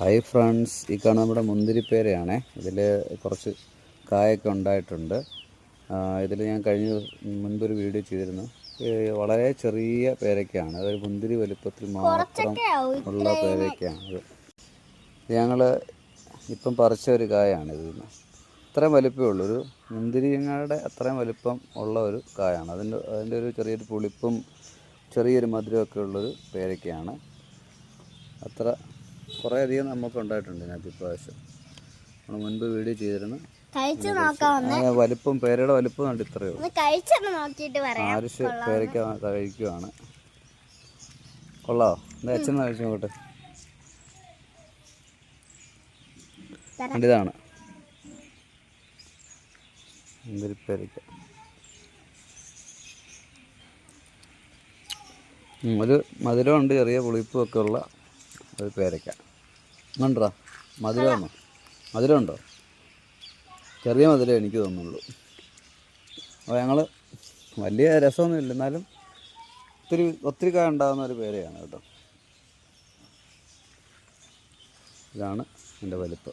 Hi friends ഈ കാണുന്ന നമ്മുടെ മുന്തിരിപ്പേരയാണ്. ഇതിൽ കുറച്ച് കായൊക്കെ ഉണ്ടായിട്ടുണ്ട്. ഇതിൽ ഞാൻ കഴിഞ്ഞ മുൻപൊരു വീഡിയോ ചെയ്തിരുന്നു. വളരെ ചെറിയ പേരയ്ക്കാണ്. അതൊരു മുന്തിരി വലുപ്പത്തിൽ മാത്രം ഉള്ള പേരയ്ക്കാണ് ഇത്. ഞങ്ങൾ ഇപ്പം പറിച്ച ഒരു കായാണ് ഇതിൽ നിന്ന് ഇത്രയും വലിപ്പമേ ഉള്ളൂ. ഒരു മുന്തിരിങ്ങയുടെ അത്രയും വലുപ്പം ഉള്ള ഒരു കായാണ്. അതിന്റെ അതിന്റെ ഒരു ചെറിയൊരു പുളിപ്പും ചെറിയൊരു മധുരമൊക്കെ ഉള്ളൊരു പേരക്കയാണ് അത്ര കുറേ അധികം നമുക്ക് ഉണ്ടായിട്ടുണ്ട് ഇതിനകത്ത് ഇപ്രാവശ്യം. നമ്മൾ മുൻപ് വീഡിയോ ചെയ്തിരുന്നു. കഴിച്ചു നോക്കാം വലിപ്പം പേരയുടെ വലിപ്പം കണ്ട് ഇത്രയോ ആരിശ് പേരയ്ക്ക കഴിക്കുവാണ് കൊള്ളാവോ? എന്താ അച്ഛൻ കഴിച്ചു നോക്കട്ടെ? ഇതാണ്. എന്തൊരു പേരയ്ക്ക. ഒരു മധുരമുണ്ട് ചെറിയ പുളിപ്പും ഒക്കെ ഉള്ള ഒരു പേരയ്ക്ക. ഉണ്ടോ മധുരമാണോ? മധുരമുണ്ടോ? ചെറിയ മധുരം എനിക്ക് തോന്നുന്നുള്ളൂ. അപ്പോൾ ഞങ്ങൾ വലിയ രസമൊന്നുമില്ല. എന്നാലും ഒത്തിരി ഒത്തിരി കായ ഉണ്ടാകുന്ന ഒരു പേരയാണ് കേട്ടോ. ഇതാണ് എന്റെ വലിപ്പം.